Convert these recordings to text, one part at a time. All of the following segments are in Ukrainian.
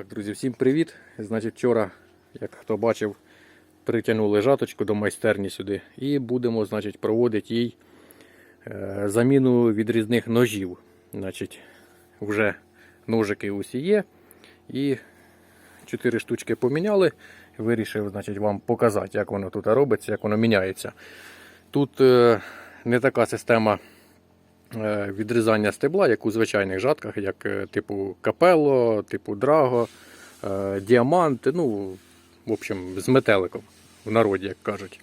Так, друзі, всім привіт. Значить, вчора, як хто бачив, притягнули жаточку до майстерні сюди і будемо значить, проводити їй е, заміну відрізних ножів. Значить, вже ножики усі є. І 4 штучки поміняли. Вирішив значить, вам показати, як воно тут робиться, як воно міняється. Тут е, не така система відрізання стебла, як у звичайних жатках, як е, типу капело, типу драго, е, діамант, ну, в общем, з метеликом в народі, як кажуть.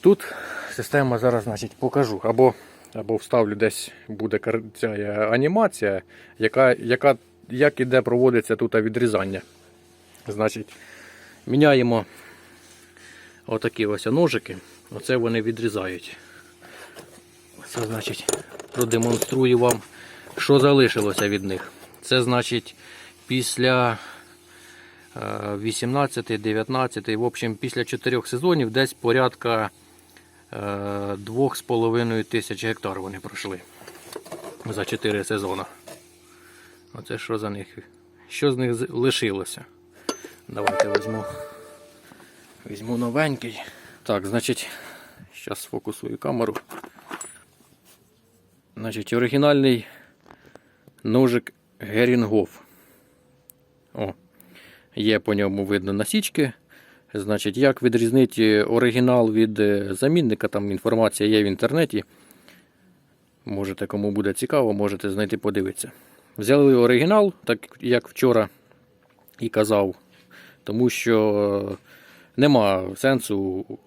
Тут система зараз значить, покажу. Або, або вставлю десь буде ця е, анімація, яка, яка, як іде проводиться тут відрізання. Значить, міняємо отакі ось ножики. Оце вони відрізають. Це значить, продемонструю вам, що залишилося від них. Це значить після 18-19, в общем, після 4 сезонів десь порядка е, 2,5 тисяч гектар вони пройшли за 4 сезони. Оце що за них? Що з них лишилося? Давайте візьму, візьму новенький. Так, значить, зараз сфокусую камеру. Значить, оригінальний ножик Герінгоф. О, є по ньому видно насічки. Значить, як відрізнити оригінал від е, замінника, там інформація є в інтернеті. Можете, кому буде цікаво, можете знайти подивитися. Взяли оригінал, так як вчора і казав, тому що е, нема сенсу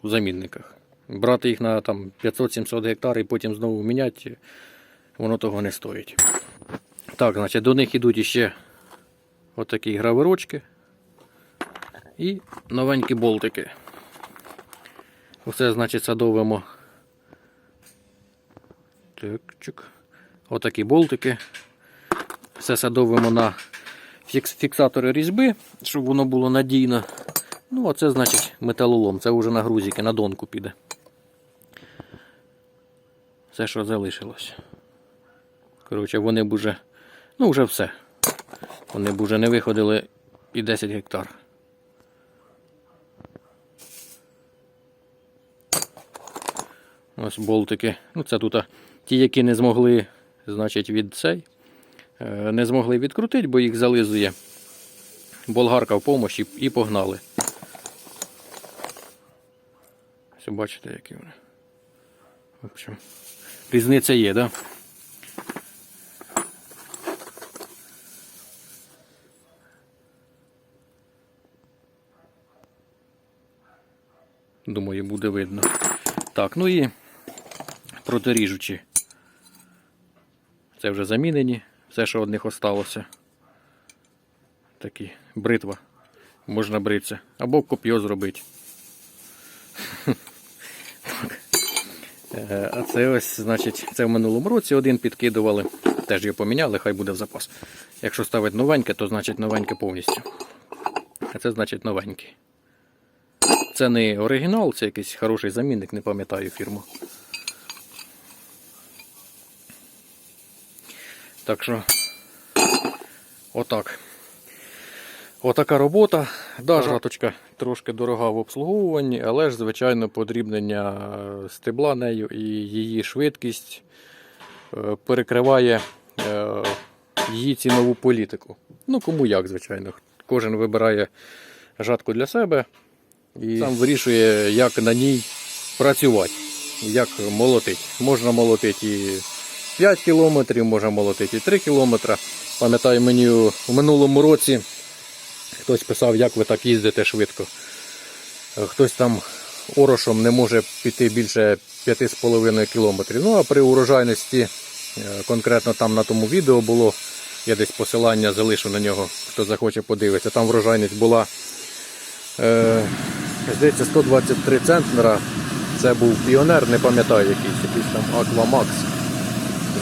у замінниках. Брати їх на 500-700 гектар і потім знову міняти, воно того не стоїть. Так, значить, до них йдуть іще отакі гравирочки і новенькі болтики. Все, значить, садовимо. Так, чик. Отакі болтики. Все садовимо на фікс- фіксатори різьби, щоб воно було надійно. Ну, а це значить металолом. Це вже на грузики, на донку піде. Все, що залишилось. Коротше, вони б уже, ну вже все. Вони б уже не виходили і 10 гектар. Ось болтики. Ну, це тут ті, які не змогли, значить, від цей. е, Не змогли відкрутити, бо їх зализує. Болгарка в помощі і погнали. Ось бачите, які вони. В общем, різниця є, так? Да? Думаю, буде видно. Так, ну і протиріжучі. Це вже замінені. Все, що від них осталося. Такі бритва. Можна бритися. Або коп'є зробити. Е, А це ось, значить, це в минулому році один підкидували. Теж його поміняли, хай буде в запас. Якщо ставити новеньке, то значить новеньке повністю. А це значить новенький. Це не оригінал, це якийсь хороший замінник, не пам'ятаю фірму. Так що, отак. Отака робота. Да, жаточка трошки дорога в обслуговуванні, але ж, звичайно, подрібнення стебла нею і її швидкість е, перекриває е, її цінову політику. Ну, кому як, звичайно. Кожен вибирає жатку для себе і сам вирішує, як на ній працювати, як молотити. Можна молотити і 5 кілометрів, можна молотити і 3 кілометри. Пам'ятаю, мені у минулому році хтось писав, як ви так їздите швидко. Хтось там орошом не може піти більше 5,5 кілометрів. Ну а при урожайності, е, конкретно там на тому відео було, я десь посилання залишу на нього, хто захоче подивитися. Там врожайність була Е, здається, 123 центнера. Це був піонер, не пам'ятаю якийсь, якийсь там Аквамакс.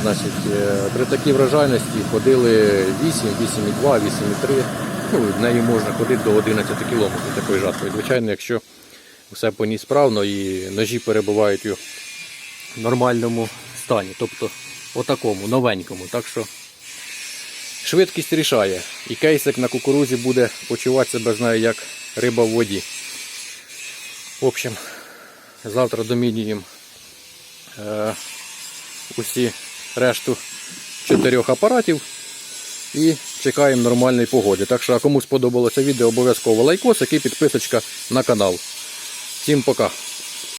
Значить, е, при такій врожайності ходили 8, 8,2, 8,3. Ну, нею можна ходити до 11 кілометрів такою жаткою. Звичайно, якщо все по ній справно і ножі перебувають у нормальному стані, тобто отакому, новенькому. Так що швидкість рішає. І кейсик на кукурузі буде почувати себе з нею як риба в воді. В общем, завтра домінюємо е, усі решту чотирьох апаратів і чекаємо нормальної погоди. Так що, а кому сподобалося відео, обов'язково лайкосик і підписочка на канал. Всім пока!